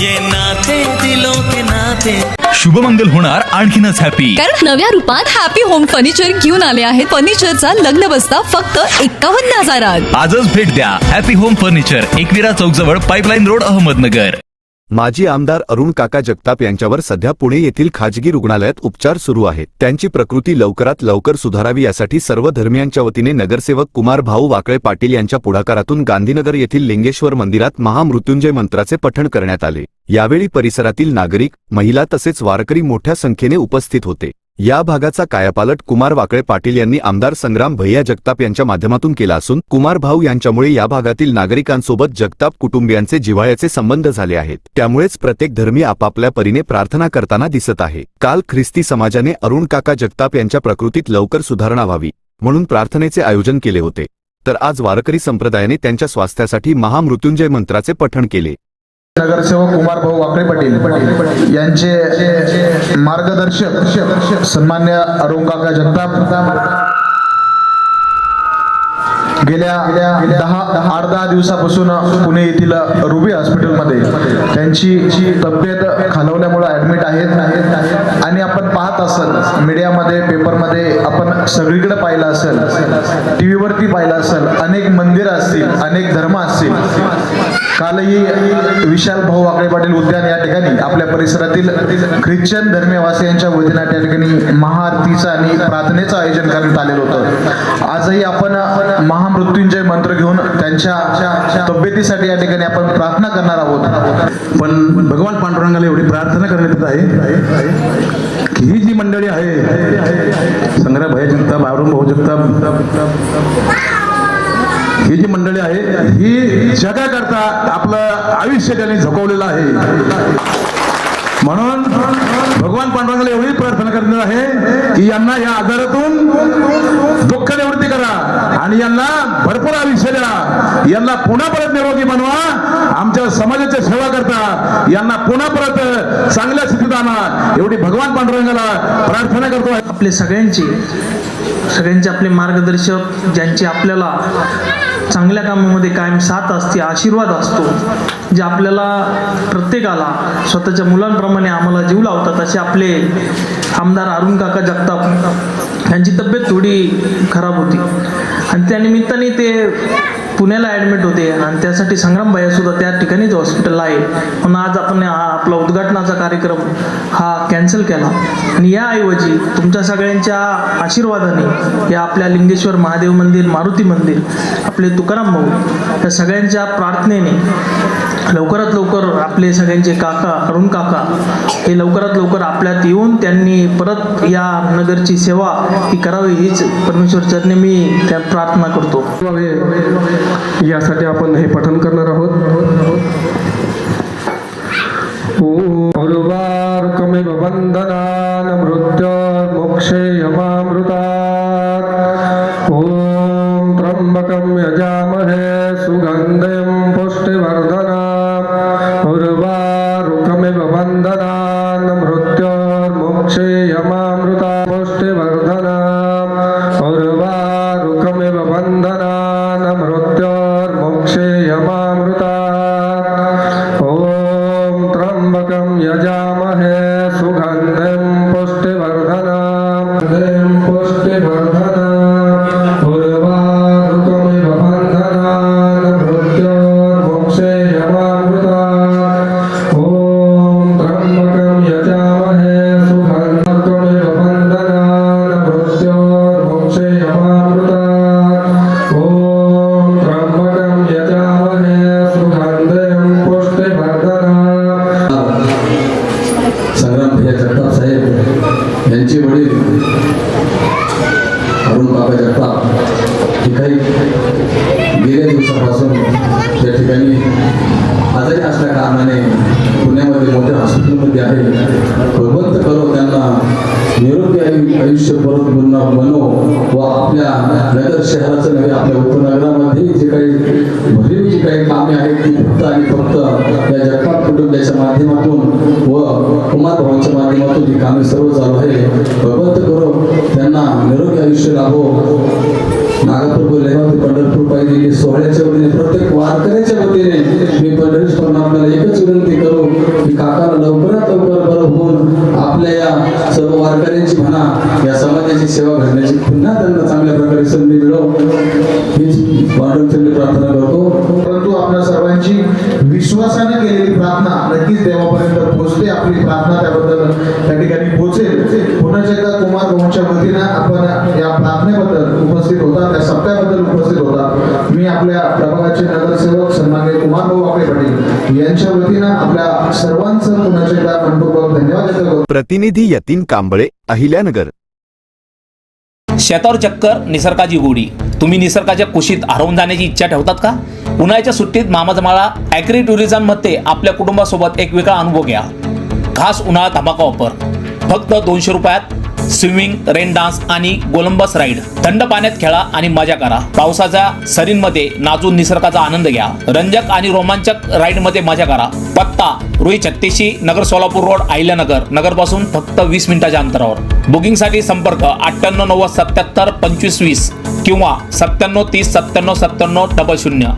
ये नाते दिलों के नाते। शुभमंगल होणार आणखीनच हॅपी कारण नव्या रूपात हॅपी होम फर्निचर घेऊन आले आहेत. फर्निचरचा लग्न बसता फक्त एकावन्न हजारात. आजच भेट द्या. हॅपी होम फर्निचर एकविरा चौक जवळ पाईपलाईन रोड अहमदनगर. माजी आमदार अरुण काका जगताप यांच्यावर सध्या पुणे येथील खाजगी रुग्णालयात उपचार सुरू आहेत. त्यांची प्रकृती लवकरात लवकर सुधारावी यासाठी सर्व धर्मियांच्या वतीने नगरसेवक कुमार भाऊ वाकळे पाटील यांच्या पुढाकारातून गांधीनगर येथील लिंगेश्वर मंदिरात महामृत्युंजय मंत्राचे पठण करण्यात आले. यावेळी परिसरातील नागरिक महिला तसेच वारकरी मोठ्या संख्येने उपस्थित होते. या भागाचा कायापालट कुमार वाकळे पाटील यांनी आमदार संग्राम भैया जगताप यांच्या माध्यमातून केला असून कुमार भाऊ यांच्यामुळे या भागातील नागरिकांसोबत जगताप कुटुंबियांचे जिव्हाळ्याचे संबंध झाले आहेत. त्यामुळेच प्रत्येक धर्मी आपापल्या परीने प्रार्थना करताना दिसत आहे. काल ख्रिस्ती समाजाने अरुण काका जगताप यांच्या प्रकृतीत लवकर सुधारणा व्हावी म्हणून प्रार्थनेचे आयोजन केले होते. तर आज वारकरी संप्रदायाने त्यांच्या स्वास्थ्यासाठी महामृत्युंजय मंत्राचे पठण केले. नगरसेवक कुमार भाऊ वाकळे पाटील यांचे मार्गदर्शक सन्मान्य अरुण काका जगताप गेल्या दहा आठ दहा दिवसापासून पुणे येथील रुबी हॉस्पिटलमध्ये त्यांची तब्येत खालवल्यामुळे ऍडमिट आहेत. आणि आपण पाहत असाल मीडियामध्ये पेपरमध्ये आपण सगळीकडे पाहिलं असेल टी व्हीवरती पाहिलं असेल अनेक मंदिरं असतील अनेक धर्म असतील. कालही विशाल भाऊ वाकडे पाटील उद्यान या ठिकाणी आपल्या परिसरातील ख्रिश्चन धर्मवासियांच्या वतीनं त्या ठिकाणी महाआरतीचं आणि प्रार्थनेचं आयोजन करण्यात आलेलं होतं. आजही आपण महा महामृत्युंजय मंत्र घेऊन त्यांच्या तब्येतीसाठी या ठिकाणी आपण प्रार्थना करणार आहोत. पण भगवान पांडुरंगाला एवढी प्रार्थना करण्यात येत आहे की ही जी मंडळी आहे संग्रह भय जगताप अरुण भाऊ जगताप ही जी मंडळी आहे ही जगाकरता आपलं आयुष्य त्यांनी झोकवलेलं आहे. म्हणून भगवान पांडुरंगाला एवढी प्रार्थना करणार आहे की यांना या आजारातून आणि यांना भरपूर आयुष्य द्या यांना पुन्हा परत निरोगी बनवा. आमच्या समाजाच्या सेवा करता. यांना पुन्हा परत चांगल्या स्थितीत आणा. एवढी भगवान पांडुरंगाला प्रार्थना करतो. आपले सगळ्यांची सगळ्यांचे आपले मार्गदर्शक ज्यांचे आपल्याला चांगल्या कामामध्ये कायम साथ असते आशीर्वाद असतो जे आपल्याला प्रत्येकाला स्वतःच्या मुलांप्रमाणे आम्हाला जीव लावतात असे आपले आमदार अरुण काका जगताप यांची तब्येत थोडी खराब होती. आणि त्या निमित्ताने ते पुण्याला ॲडमिट होते. आणि त्यासाठी संग्राम भैया सुद्धा त्या ठिकाणीच हॉस्पिटलला आहे म्हणून आज आपण आपला उद्घाटनाचा कार्यक्रम हा कॅन्सल केला. आणि याऐवजी तुमच्या सगळ्यांच्या आशीर्वादाने या आपल्या लिंगेश्वर महादेव मंदिर मारुती मंदिर आपले तुकाराम भाऊ या सगळ्यांच्या प्रार्थनेने लवकरात लवकर आपले सगळ्यांचे काका अरुण काका हे लवकरात लवकर आपल्यात येऊन त्यांनी परत या नगरची सेवा ही करावी हीच परमेश्वर चरणी मी त्या प्रार्थना करतो. यासाठी आपण हे पठण करणार आहोत. उर्वारुकमिव मृत्यू 是呀嘛 संग्राम भैया जगताप साहेब यांचे वडील अरुण बाबा जगताप हे काही गेल्या दिवसापासून त्या ठिकाणी आजारी असल्या कारणाने पुण्यामध्ये मोठ्या हॉस्पिटलमध्ये आहे. भगवंत करो त्यांना निरोगी आयुष्य परत पुन्हा बनो व आपल्या नगर शहराचं नव्हे आपल्या उपनगरामध्ये जे काही भरीव जी काही कामे आहेत ती फक्त आणि फक्त या जगताप कुटुंबाच्या माध्यमातून कुमार भावांच्या माध्यमातून ही कामे सर्व चालू आहे. भगवंत करो त्यांना निरोगी आयुष्य लाभो. नागपूर लेवाती पंढरपूर पाहिजे सोहळ्याच्या वतीने प्रत्येक वारकऱ्याच्या वतीने मी पंढरीश परमात्म्याला एकच विनंती करू की काका लवकरात लवकर बरं होऊन आपल्या या सर्व वारकऱ्यांची म्हणा या समाजाची सेवा घालण्याची पुन्हा त्यांना चांगल्या प्रकारे संधी मिळव हीच वाढवून प्रार्थना करतो. आपल्या सर्वांची विश्वासाने केलेली प्रार्थना नक्कीच देवापर्यंत पोहोचते. आपली प्रार्थना त्याबद्दल त्या ठिकाणी पोहोचेल. पुन्हा एकदा कुमार भाऊंच्या वतीनं आपण या प्रार्थनेबद्दल उपस्थित होता त्या सप्त्याबद्दल उपस्थित होता. मी आपल्या प्रभागाचे नगरसेवक सन्माननीय कुमार भाऊ वाकडे पाटील यांच्या वतीनं आपल्या सर्वांचं पुन्हा एकदा मनपूर्वक धन्यवाद व्यक्त करतो. प्रतिनिधी यतीन कांबळे अहिल्यानगर. शेतावर चक्कर निसर्गाची गोडी. तुम्ही निसर्गाच्या कुशीत हरवून जाण्याची इच्छा ठेवतात का? उन्हाळ्याच्या सुट्टीत मामाजमाळा ॲग्री टुरिझममध्ये आपल्या कुटुंबासोबत एक वेगळा अनुभव घ्या. खास उन्हाळा धमाका ऑफर फक्त दोनशे रुपयात स्विमिंग रेन डान्स आणि गोलंबस राईड थंड पाण्यात खेळा आणि मजा करा. पावसाच्या सरींमध्ये नाचून निसर्गाचा आनंद घ्या. रंजक आणि रोमांचक राईडमध्ये मजा करा. पत्ता रुई छत्तीशी नगर सोलापूर रोड अहिल्यानगर नगरपासून फक्त वीस मिनिटाच्या अंतरावर. बुकिंगसाठी संपर्क अठ्ठ्याण्णव नव्वद सत्याहत्तर पंचवीस वीस किंवा सत्त्याण्णव तीस सत्त्याण्णव सत्त्याण्णव डबल शून्य.